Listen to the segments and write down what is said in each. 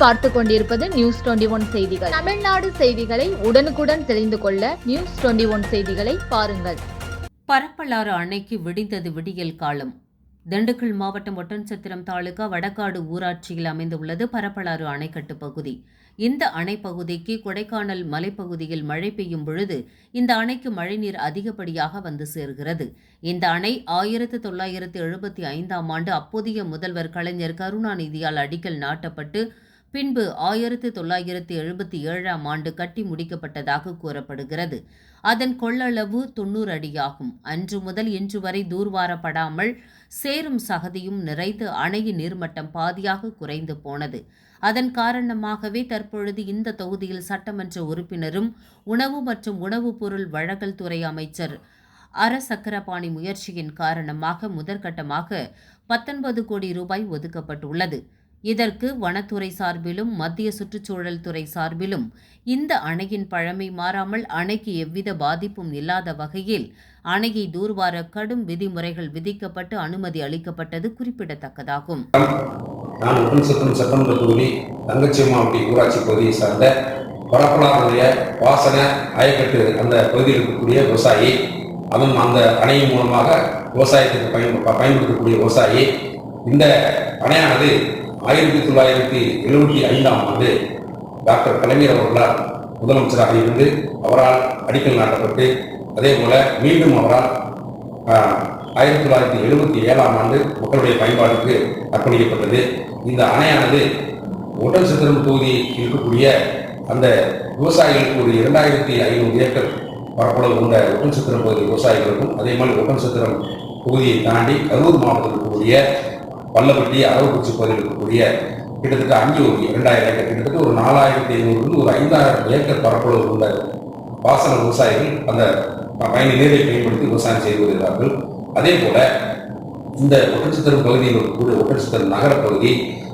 பார்த்து கொண்டிருப்பது news twenty one செய்திகள். தமிழ்நாடு செய்திகளை உடனுக்குடன் தெரிந்து கொள்ள நியூஸ் டுவெண்டி ஒன் செய்திகளை பாருங்கள். பரப்பலாறு அணைக்கு விடிந்தது விடியல் காலம். திண்டுக்கல் மாவட்டம் ஒட்டன்சத்திரம் தாலுகா வடக்காடு ஊராட்சியில் அமைந்துள்ளது பரப்பலாறு அணைக்கட்டு பகுதி. இந்த அணை பகுதிக்கு கொடைக்கானல் மலைப்பகுதியில் மழை பெய்யும் பொழுது இந்த அணைக்கு மழைநீர் அதிகப்படியாக வந்து சேர்கிறது. இந்த அணை ஆயிரத்து தொள்ளாயிரத்து எழுபத்தி ஐந்தாம் ஆண்டு அப்போதைய முதல்வர் கலைஞர் கருணாநிதியால் அடிக்கல் நாட்டப்பட்டு பின்பு ஆயிரத்து தொள்ளாயிரத்து எழுபத்தி ஏழாம் ஆண்டு கட்டி முடிக்கப்பட்டதாக கூறப்படுகிறது. அதன் கொள்ளளவு தொண்ணூறு அடியாகும். அன்று முதல் இன்று வரை தூர்வாரப்படாமல் சேரும் சகதியும் நிறைந்து அணையின் நீர்மட்டம் பாதியாக குறைந்து போனது. அதன் காரணமாகவே தற்பொழுது இந்த தொகுதியில் சட்டமன்ற உறுப்பினரும் உணவு மற்றும் உணவுப் பொருள் வழங்கல் துறை அமைச்சர் அர சக்கரபாணி முயற்சியின் காரணமாக முதற்கட்டமாக பத்தொன்பது கோடி ரூபாய் ஒதுக்கப்பட்டுள்ளது. இதற்கு வனத்துறை சார்பிலும் மத்திய சுற்றுச்சூழல் துறை சார்பிலும் இந்த அணையின் பழமை மாறாமல் அணைக்கு எவ்வித பாதிப்பும் இல்லாத வகையில் அணையை தூர்வார கடும் விதிமுறைகள் விதிக்கப்பட்டு அனுமதி அளிக்கப்பட்டது குறிப்பிடத்தக்கதாகும். நான் உடன்சத்திரம் சட்டமன்ற தொகுதி தங்கச்சியம்மாவட்டி ஊராட்சி பகுதியை சார்ந்த பரப்பலாருடைய வாசன அயக்கட்டு அந்த பகுதியில் இருக்கக்கூடிய விவசாயி அதுவும் அந்த அணையின் மூலமாக விவசாயத்துக்கு பயன் பயன்படுத்தக்கூடிய விவசாயி இந்த அணையானது ஆயிரத்தி தொள்ளாயிரத்தி எழுபத்தி ஐந்தாம் ஆண்டு டாக்டர் கலைஞர் அவர்களால் முதலமைச்சராக இருந்து அவரால் அடிக்கல் நாட்டப்பட்டு அதே போல மீண்டும் அவரால் ஆயிரத்தி தொள்ளாயிரத்தி எழுபத்தி ஏழாம் ஆண்டு மக்களுடைய பயன்பாட்டுக்கு அர்ப்பணிக்கப்பட்டது. இந்த அணையானது ஒட்டன்சத்திரம் தொகுதி இருக்கக்கூடிய அந்த விவசாயிகளுக்கு ஒரு இரண்டாயிரத்தி ஐநூறு ஏக்கர் பரப்பளவு கொண்ட ஒட்டன்சத்திரம் பகுதி விவசாயிகளுக்கும் அதே மாதிரி ஒட்டன்சத்திரம் பகுதியை தாண்டி கரூர் மாவட்டத்தில் இருக்கக்கூடிய பள்ளப்பட்டி அரவக்குச்சி பகுதியில் இருக்கக்கூடிய கிட்டத்தட்ட அஞ்சு ஒரு இரண்டாயிரம் ஏக்கர் கிட்டத்தட்ட ஒரு நாலாயிரத்தி ஐநூறுலேருந்து ஒரு ஐந்தாயிரம் ஏக்கர் பரப்பளவு உள்ள பாசன விவசாயிகள் அந்த பயணி நீரை பயன்படுத்தி விவசாயம் செய்து வருகிறார்கள். அதே போல இந்த ஒட்டன்சித்திரம் பகுதியில் இருக்கக்கூடிய ஒட்டன்சித்திரம் நகரப்பகுதி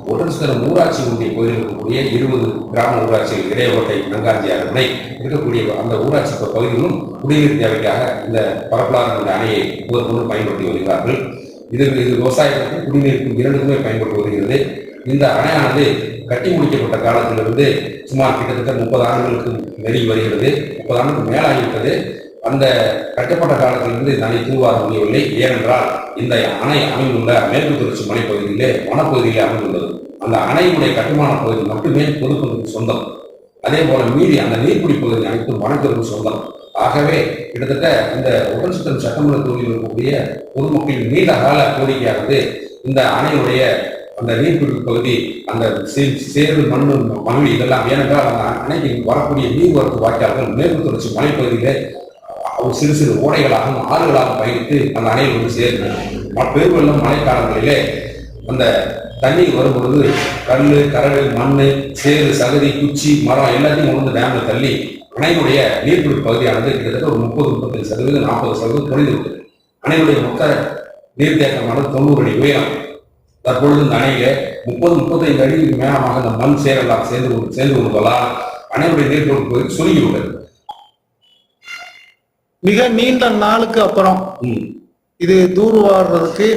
பகுதி ஊராட்சி ஒன்றிய பகுதியில் இருக்கக்கூடிய இருபது கிராம ஊராட்சிகள் இடையோட்டை நங்காஞ்சி அரணை இருக்கக்கூடிய அந்த ஊராட்சி பகுதியிலும் பகுதிகளும் குடிநீர் தேவைக்காக இந்த பரப்பலாறு அணையை முதற்கொண்டு பயன்படுத்தி வருகிறார்கள். இது இது விவசாயத்திற்கும் குடிநீருக்கும் இரண்டுக்குமே பயன்பட்டு வருகிறது இந்த அணையானது கட்டி முடிக்கப்பட்ட காலத்திலிருந்து சுமார் கிட்டத்தட்ட முப்பது ஆண்டுகளுக்கு நெருங்கி வருகிறது. முப்பது ஆண்டுக்கு மேலாகிவிட்டது. அந்த கட்டப்பட்ட காலத்திலிருந்து இந்த அணை தூர்வார முடியவில்லை. ஏனென்றால் இந்த அணை அமைந்துள்ள மேற்கு தொடர்ச்சி மலைப்பகுதியிலே வனப்பகுதியிலே அமைந்துள்ளது. அந்த அணையுடைய கட்டுமான பகுதி மட்டுமே பொதுப்பகுதிக்கு சொந்தம். அதே போல மீறி அந்த நீர்க்குடி பகுதி அனைத்தும் வனத்திற்கு சொந்தம். ஆகவே கிட்டத்தட்ட இந்த உடன்சுத்தம் சட்டமன்ற தொகுதியில் இருக்கக்கூடிய பொதுமக்களின் நீண்ட கால கோரிக்கையானது இந்த அணையுடைய அந்த நீர்பிடிப்பு பகுதி அந்த சே- சேறு மண் மணல் இதெல்லாம் ஏனென்றால் அந்த அணைக்கு வரக்கூடிய நீர்வரத்து வாய்க்கால்கள் மேற்கு தொடர்ச்சி மலைப்பகுதியிலே சிறு சிறு ஓடைகளாகவும் ஆறுகளாகவும் பயிர்த்து அந்த அணையில் வந்து சேர்கிறது பெருவெள்ளம் மழைக்காலங்களிலே அந்த தண்ணீர் வரும்பொழுது கல் கரடு மண் சேறு சகதி குச்சி மரம் எல்லாத்தையும் கொண்டு வந்து டேம்ல தள்ளி அணையினுடைய நீர்பிடிப்பு பகுதியானது கிட்டத்தட்ட ஒரு முப்பது முப்பத்தஞ்சு சதவீதம் நாற்பது சதவீதம் குறைந்து விட்டது அணையினுடைய மொத்த நீர்த்தேக்கமானது தொண்ணூறு அடி உயரம். தற்பொழுது இந்த அணையில முப்பது முப்பத்தைந்து அடிக்கு மேலமாக இந்த மண் சேரெல்லாம் சேர்ந்து சேர்ந்து கொள்வதால் அணையுடைய நீர்பிடிப்பு பகுதி சுருங்கி விட்டது மிக நீண்ட நாளுக்கு அப்புறம் இது தூர்வாடுறதுக்கு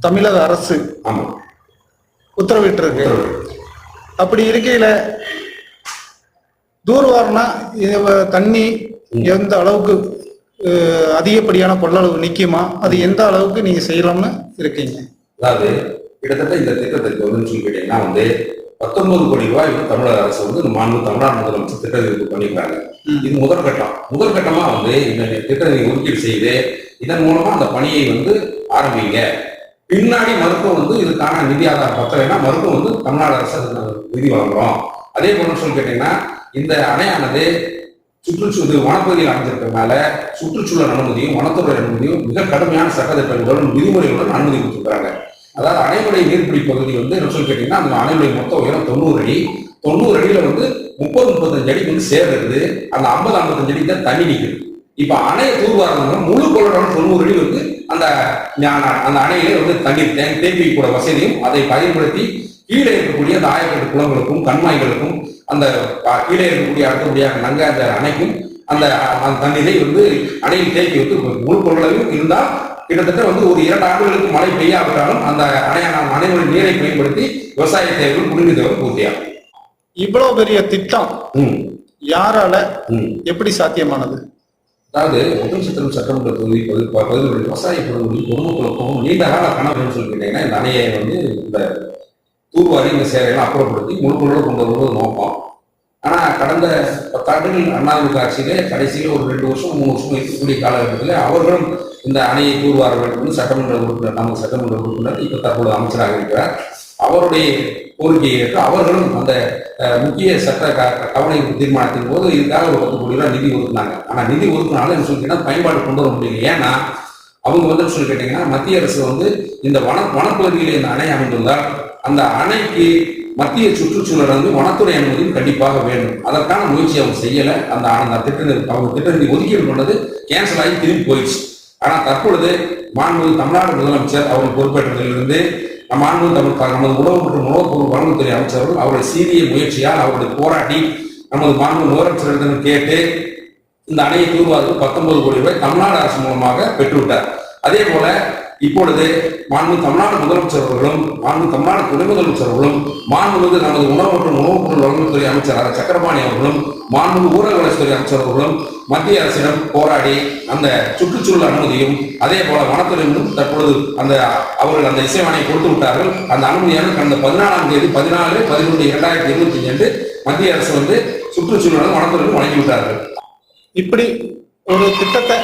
தமிழக அரசு ஆமா. உத்தரவிட்டிருக்கு. அப்படி இருக்கையில தூர்வாரினா தண்ணி எந்த அளவுக்கு அதிகப்படியான கொள்ளளவு நிக்குமா அது எந்த அளவுக்கு நீங்க செய்யலாம்னு இருக்கீங்க. அதாவது கிட்டத்தட்ட இந்த திட்டத்திற்கு வந்து கேட்டீங்கன்னா வந்து பத்தொன்பது கோடி ரூபாய் தமிழக அரசு வந்து மாண்பு தமிழ்நாடு முதலமைச்சர் திட்டத்திற்கு பண்ணிக்கிறாங்க ம். இது முதல் கட்டம். முதல் கட்டமா வந்து இந்த திட்டத்தை ஒதுக்கீடு செய்து இதன் மூலமா அந்த பணியை வந்து ஆரம்பிங்க. பின்னாடி மருத்துவம் வந்து இதுக்கான நிதி ஆதாரம் பத்தலைன்னா மருத்துவம் வந்து தமிழ்நாடு அரசு நிதி வழங்குறோம் அதே போல சொல்லி கேட்டீங்கன்னா இந்த அணையானது சுற்றுச்சூழல் வனப்பகுதியில் அமைஞ்சிருக்கிறதுனால சுற்றுச்சூழல் அனுமதியும் வனத்துறை அனுமதியும் மிக கடுமையான சட்டத்திட்டங்களுடன் விதிமுறைகளுடன் அனுமதி கொடுத்துருக்காங்க அதாவது அணைமலை நீர்பிடி பகுதி வந்து என்ன சொல்லி கேட்டீங்கன்னா அந்த அணைமலை மொத்த உயரம் தொண்ணூறு அடி. தொண்ணூறு அடியில வந்து முப்பது முப்பத்தஞ்சு அடிக்கு வந்து சேர்றது அந்த ஐம்பது ஐம்பத்தஞ்சு அடிக்கு தான் தண்ணி நிற்குது இப்ப அணைய தூர்வாரங்க முழு கொள்ளடம் தொண்ணூறு அடி வந்து அந்த அந்த அணையிலே வந்து தண்ணீர் தேங்கி கூட வசதியும் அதை பயன்படுத்தி கீழே இருக்கக்கூடிய அந்த ஆயக்கட்டு குளங்களுக்கும் கண்மாய்களுக்கும் அந்த கீழே இருக்கக்கூடிய அடுத்தபடியாக நங்க அந்த அணைக்கும் அந்த அந்த தண்ணீரை வந்து அணையில் தேக்கி வைத்து முழு கொள்ளளவும் இருந்தால் கிட்டத்தட்ட வந்து ஒரு இரண்டு ஆண்டுகளுக்கு மழை பெய்யாவிட்டாலும் அந்த அணையான அணைகளின் நீரை பயன்படுத்தி விவசாய தேவைகள் குடிநீர் தேவை பூர்த்தியாகும். இவ்வளவு பெரிய திட்டம் யாரால எப்படி சாத்தியமானது? அதாவது முதல் சட்டம் சட்டமன்ற தொகுதி பகுதி பகுதிகளுடைய விவசாய பகுதிகளில் பொதுமக்களுக்கும் நீண்ட கால கணவன் சொல்லி கேட்டீங்கன்னா இந்த அணையை வந்து இந்த தூர்வாரி இந்த சேவையெல்லாம் அப்புறப்படுத்தி முழுக்களோடு கொண்டு வருவது நோக்கம். ஆனால் கடந்த பத்தாண்டுகள் அண்ணாதிமுக ஆட்சியிலே கடைசியில் ஒரு ரெண்டு வருஷம் மூணு வருஷம் இருக்கக்கூடிய காலகட்டத்தில் அவர்களும் இந்த அணையை தூர்வார வேண்டும் சட்டமன்ற உறுப்பினர் நம்ம சட்டமன்ற உறுப்பினர் இப்போ தற்போது அமைச்சராக இருக்கிறார். அவருடைய கோரிக்கையை ஏற்று அவர்களும் அந்த முக்கிய சட்ட க- தீர்மானத்தின் போது இதுக்காக ஒரு பத்து கோடி ரூபாய் நிதி ஒதுக்குனாங்க. ஆனால் நிதி ஒதுக்குனாலும் என்ன சொல்லிட்டீங்கன்னா பயன்பாடு கொண்டு வர முடியல. ஏன்னா அவங்க வந்து சொல்லி கேட்டீங்கன்னா மத்திய அரசு வந்து இந்த வன வனப்பகுதியில் இந்த அணை அமைந்துள்ளால் அந்த அணைக்கு மத்திய சுற்றுச்சூழல் வந்து வனத்துறை அனுமதியும் கண்டிப்பாக வேண்டும். அதற்கான முயற்சி அவங்க செய்யலை. அந்த அந்த திட்ட அவங்க திட்டத்தை ஒதுக்கீடு கொண்டது கேன்சல் ஆகி திரும்பி போயிடுச்சு. ஆனால் தற்பொழுது மாண்பு தமிழ்நாடு முதலமைச்சர் அவர் பொறுப்பேற்றதிலிருந்து மாண்பு தமிழ் நமது உணவு மற்றும் உணவுப்பொருள் வழங்குத்துறை அமைச்சர்கள் அவருடைய சீரிய முயற்சியால் அவருடைய போராட்டி நமது மாண்பு முதலமைச்சரிடம் கேட்டு இந்த அணையை தூர்வாருக்கு பத்தொன்பது கோடி ரூபாய் தமிழ்நாடு அரசு மூலமாக பெற்றுவிட்டார். அதே போல இப்பொழுது மாண்பு தமிழ்நாடு முதலமைச்சர் அவர்களும் மாண்பு தமிழ்நாடு துணை முதலமைச்சர் அவர்களும் மாண்புமிகு நமது உணவு மற்றும் உணவுப் பொருள் வழங்குத்துறை அமைச்சர் ஆர். சக்கரபாணி அவர்களும் மாண்பு ஊரக வளர்ச்சித்துறை அமைச்சர் அவர்களும் மத்திய அரசிடம் போராடி அந்த சுற்றுச்சூழல் அனுமதியும் அதே போல வனத்துறையிலும் தற்பொழுது அந்த அவர்கள் அந்த இசைவாணையை கொடுத்து விட்டார்கள் அந்த அனுமதியான கடந்த பதினாலாம் தேதி பதினாலு பதினொன்று இரண்டாயிரத்தி இருபத்தி அஞ்சு அன்று மத்திய அரசு வந்து சுற்றுச்சூழலும் வனத்துறையிலும் வழங்கிவிட்டார்கள் இப்படி ஒரு திட்டத்தை